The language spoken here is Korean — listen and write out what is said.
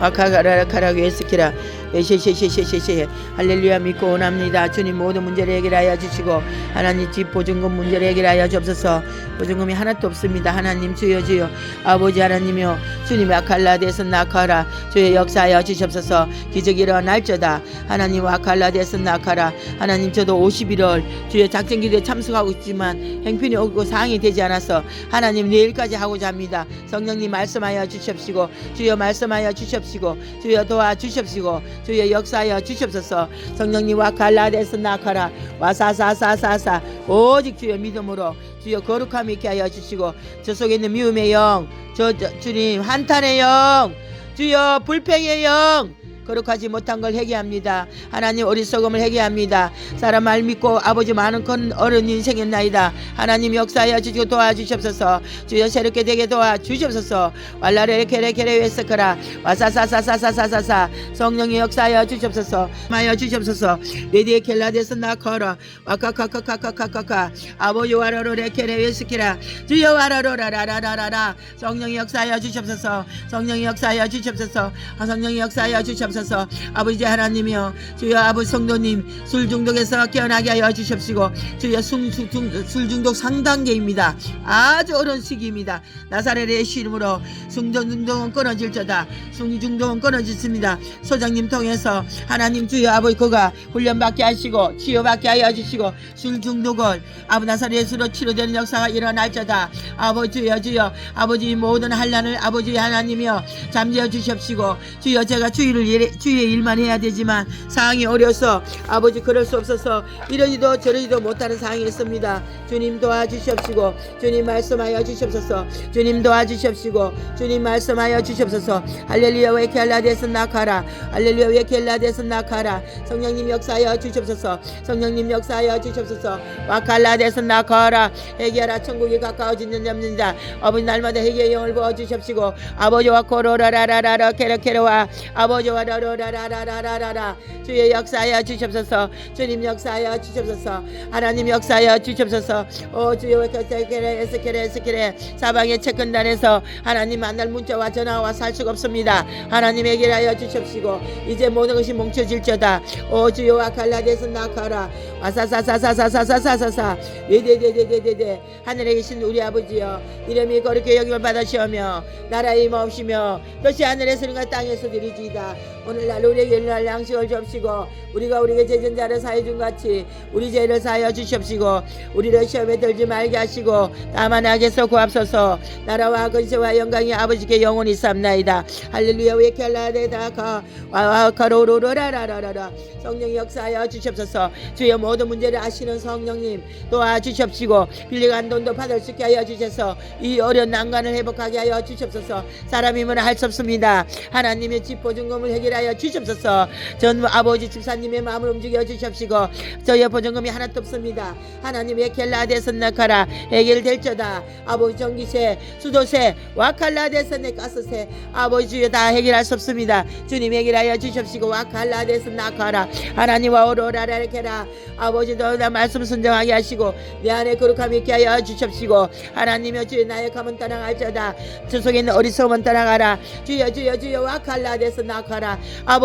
아카가라카라 웨스키라. 에셰셰셰셰셰셰 할렐루야 믿고 원합니다. 주님 모든 문제를 해결하여 주시고 하나님 집 보증금 문제를 해결하여 주옵소서. 보증금이 하나도 없습니다. 하나님 주여 주여. 아버지 하나님이여 주님 아칼라데서 나카라. 주여 역사하여 주시옵소서. 기적이 일어날저다. 하나님 아칼라데서 나카라. 하나님 저도 51월 주여 작전기도에 참석하고 있지만 행편이 없고 사항이 되지 않아서 하나님 내일까지 하고자 합니다. 성령님 말씀하여 주시옵시고 주여 말씀하여 주시옵시고 주여 도와주시옵시고 주여 역사하여 주시옵소서. 성령님과 갈라데스 나카라. 와사사사사사. 오직 주여 믿음으로 주여 거룩함 있게 하여 주시고 저 속에 있는 미움의 영 저, 저 주님 한탄의 영 주여 불평의 영 거룩하지 못한 걸 회개합니다. 하나님 어리석음을 회개합니다. 사람 말 믿고 아버지 많은 큰 어른 인생이었나이다. 하나님 역사하여 주시고 도와주시옵소서. 주여 새롭게 되게 도와주시옵소서. 왈라레 케레 케레 웨스크라 와사사사사사사사사 성령의 역사하여 주시옵소서. 마여 주시옵소서. 레디에 켈라데스 나커라 와카카카카카카카카 아버지 와라로레 케레 웨스키라 주여 와라로라라라라라 성령의 역사하여 주시옵소서. 성령의 역사하여 주시옵소서. 아, 성령의 역사하여 주시옵소서. 아버지 하나님이여 주여 아버지 성도님 술 중독에서 깨어나게 하여 주시옵시고 주여 술, 중독 상단계입니다. 아주 어려운 시기입니다. 나사렛의 이름으로 술 중독은 끊어질저다. 술 중독은 끊어졌습니다. 소장님 통해서 하나님 주여 아버지 그가 훈련받게 하시고 치유받게 하여 주시고 술 중독을 아버지 나사렛 예수로 치료되는 역사가 일어날 저다. 아버지 주여 주여 아버지 이 모든 한란을 아버지 하나님이여 잠재워 주시옵시고 주여 제가 주의를 일- 주의의 일만 해야 되지만 상황이 어려서 아버지 그럴 수 없어서 이러지도 저러지도 못하는 상황이 있습니다. 주님 도와주시옵시고 주님 말씀하여 주시옵소서 주님 도와주시옵시고 주님 말씀하여 주시옵소서. 할렐루야 웨켈라데스 나카라? 할렐루야 웨켈라데스 나카라? 성령님 역사하여 주시옵소서 성령님 역사하여 주시옵소서. 와칼라데스 나카라. 해결하 천국이 가까워지는 점입니다. 아버지 날마다 해결의 영을 부어 주시옵시고 아버지와 코로라라라라 케르케르와 아버지와 라라라라라라라 주의 역사하여 주시옵소서 주님 역사하여 주시옵소서 하나님 역사하여 주시옵소서 오 주여 웨케테케레 에스케레 에스케레 사방의 채권단에서 하나님 만날 문자와 전화와 살 수가 없습니다 하나님 해결하여 주시옵시고 이제 모든 것이 뭉쳐질저다 오 주여 와칼라데스 나카라 와사사사사사사사사사 네네네네네네 하늘에 계신 우리 아버지여 이름이 거룩히 여김을 받으시오며 나라의 임없시며 뜻이 하늘에서 가 땅에서 드리지이다 오늘날 우리에게 일날 양식을 줍시고 우리가 우리에게 제전 자를 사해 준 같이 우리 죄를 사하여 주시옵시고 우리를 시험에 들지 말게 하시고 다만 악에서 구합소서 나라와 근세와 영광이 아버지께 영원히 삼나이다. 할렐루야 웨켈라데다카 와와카로로라라라라라. 성령 역사하여 주시옵소서. 주여 모든 문제를 아시는 성령님 도와주시옵시고 빌려간 돈도 받을 수 있게 하여 주셔서 이 어려운 난관을 회복하게 하여 주시옵소서. 사람이면 할수 없습니다. 하나님의 집 보 증금을 해결 하여 주시옵소서. 전 아버지 집사님의 마음을 움직여 주시옵시고 저희 보증금이 하나도 없습니다. 하나님의 켈라데선나카라 해결될저다. 아버지 전기세 수도세 와칼라데선네 가스세 아버지 주여 다 해결할 수 없습니다. 주님 해결하여 주시옵시고 와칼라데선나카라 하나님과 오로라라케라 아버지도 나 말씀 순정하게 하시고 내 안에 거룩함 있게 하여 주시옵시고 하나님여 주여 나의 감은 떠나갈저다. 저 속에 있는 어리석음은 떠나가라. 주여 주여 주여 와칼라데서 나가라 아